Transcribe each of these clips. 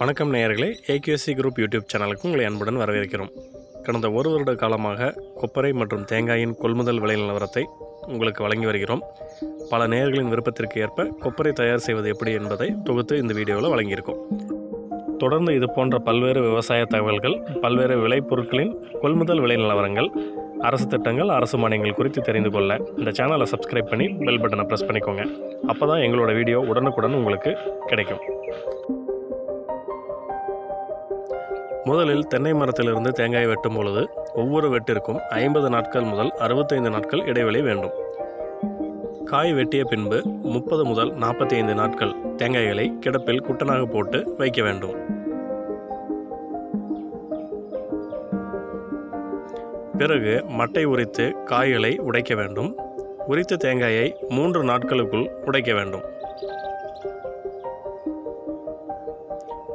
வணக்கம் நேயர்களே. AKC group YouTube சேனலுக்கு உங்களை அன்புடன் வரவேற்கிறோம். கடந்த ஒரு வருட காலமாக கொப்பரை மற்றும் தேங்காயின் கொள்முதல் விலை நிலவரத்தை உங்களுக்கு வழங்கி வருகிறோம். பல நேயர்களின் விருப்பத்திற்கு ஏற்ப கொப்பரை தயார் செய்வது எப்படி என்பதை தொகுத்து இந்த வீடியோவில் வழங்கியிருக்கோம். தொடர்ந்து இது போன்ற பல்வேறு விவசாய தகவல்கள் பல்வேறு விளைபொருட்களின் கொள்முதல் விலை நிலவரங்கள் அரசு திட்டங்கள் அரசு மானியங்கள் குறித்து தெரிந்து கொள்ள இந்த சேனலை சப்ஸ்கிரைப் பண்ணி பெல் பட்டனை ப்ரெஸ் பண்ணிக்கோங்க. அப்போ தான் எங்களோட வீடியோ உடனுக்குடன் உங்களுக்கு கிடைக்கும். முதலில் தென்னை மரத்திலிருந்து தேங்காய் வெட்டும் பொழுது ஒவ்வொரு வெட்டிற்கும் ஐம்பது நாட்கள் முதல் அறுபத்தைந்து நாட்கள் இடைவெளி வேண்டும். காய் வெட்டிய பின்பு முப்பது முதல் நாற்பத்தி ஐந்து நாட்கள் தேங்காய்களை கிடப்பில் குட்டனாக போட்டு வைக்க வேண்டும். பிறகு மட்டை உரித்து காய்களை உடைக்க வேண்டும். உரித்த தேங்காயை மூன்று நாட்களுக்குள் உடைக்க வேண்டும்.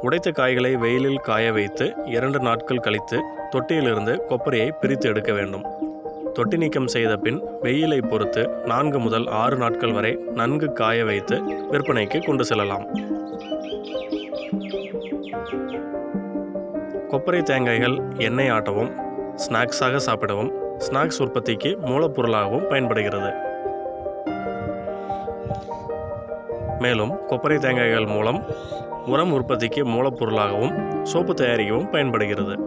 உடைத்த காய்களை வெயிலில் காய வைத்து இரண்டு நாட்கள் கழித்து தொட்டியிலிருந்து கொப்பரையை பிரித்து எடுக்க வேண்டும். தொட்டி நீக்கம் செய்த பின் வெயிலை பொறுத்து நான்கு முதல் ஆறு நாட்கள் வரை நன்கு காய வைத்து விற்பனைக்கு கொண்டு செல்லலாம். கொப்பரை தேங்காய்கள் எண்ணெய் ஆட்டவும் ஸ்நாக்ஸாக சாப்பிடவும் ஸ்நாக்ஸ் உற்பத்திக்கு மூலப்பொருளாகவும் பயன்படுகிறது. மேலும் கொப்பரை தேங்காய்கள் மூலம் உரம் உற்பத்திக்கு மூலப்பொருளாகவும் சோப்பு தயாரிக்கவும் பயன்படுகிறது.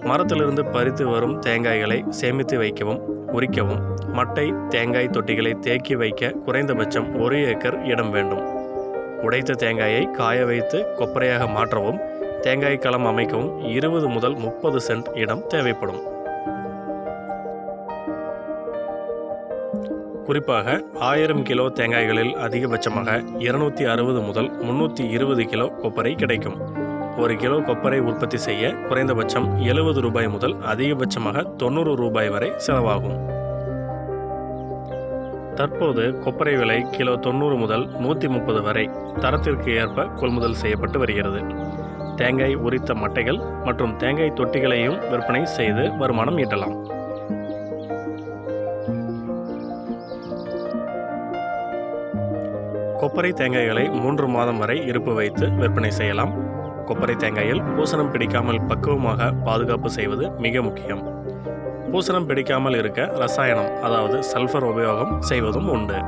மரத்திலிருந்து பறித்து வரும் தேங்காய்களை சேமித்து வைக்கவும் உரிக்கவும். மட்டை தேங்காய் தொட்டிகளை தேக்கி வைக்க குறைந்தபட்சம் ஒரு ஏக்கர் இடம் வேண்டும். உடைத்த தேங்காயை காய வைத்து கொப்பரையாக மாற்றவும் தேங்காய் களம் அமைக்கவும் இருபது முதல் முப்பது சென்ட் இடம் தேவைப்படும். குறிப்பாக ஆயிரம் கிலோ தேங்காய்களில் அதிகபட்சமாக இருநூற்றி அறுபது முதல் முந்நூற்றி இருபது கிலோ கொப்பரை கிடைக்கும். ஒரு கிலோ கொப்பரை உற்பத்தி செய்ய குறைந்தபட்சம் எழுபது ரூபாய் முதல் அதிகபட்சமாக தொண்ணூறு ரூபாய் வரை செலவாகும். தற்போது கொப்பரை விலை கிலோ தொண்ணூறு முதல் நூற்றி முப்பது வரை தரத்திற்கு ஏற்ப கொள்முதல் செய்யப்பட்டு வருகிறது. தேங்காய் உரித்த மட்டைகள் மற்றும் தேங்காய் தொட்டிகளையும் விற்பனை செய்து வருமானம் ஈட்டலாம். கொப்பரை தேங்காய்களை மூன்று மாதம் வரை இருப்பு வைத்து விற்பனை செய்யலாம். கொப்பரை தேங்காயில் பூசணம் பிடிக்காமல் பக்குவமாக பாதுகாப்பு செய்வது மிக முக்கியம். பூசணம் பிடிக்காமல் இருக்க ரசாயனம் அதாவது சல்ஃபர் உபயோகம் செய்வதும் உண்டு.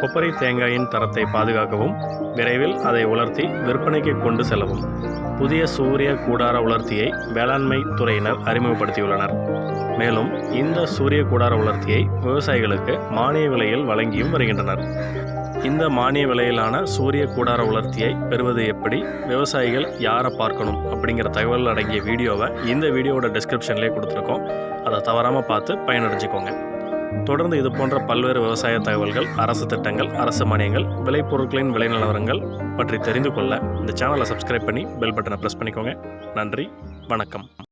கொப்பரை தேங்காயின் தரத்தை பாதுகாக்கவும் விரைவில் அதை உலர்த்தி விற்பனைக்கு கொண்டு செல்லவும். புதிய சூரிய கூடார உலர்த்தியை வேளாண்மை துறையினர் அறிமுகப்படுத்தியுள்ளனர். மேலும் இந்த சூரிய கூடார உலர்த்தியை விவசாயிகளுக்கு மானிய விலையில் வழங்கியும் வருகின்றனர். இந்த மானிய விலையிலான சூரிய கூடார உலர்த்தியை பெறுவது எப்படி? விவசாயிகள் யாரை பார்க்கணும்? அப்படிங்கிற தகவல் அடங்கிய வீடியோவை இந்த வீடியோவோட டிஸ்கிரிப்ஷன்லேயே கொடுத்துருக்கோம். அதை தவறாமல் பார்த்து பயனடைஞ்சுக்கோங்க. தொடர்ந்து இது போன்ற பல்வேறு விவசாய தகவல்கள் அரசு திட்டங்கள் அரசு மானியங்கள் விளைபொருட்களின் விலை நிலவரங்கள் பற்றி தெரிந்து கொள்ள இந்த சேனலை சப்ஸ்கிரைப் பண்ணி பெல் பட்டனை ப்ரெஸ் பண்ணிக்கோங்க. நன்றி வணக்கம்.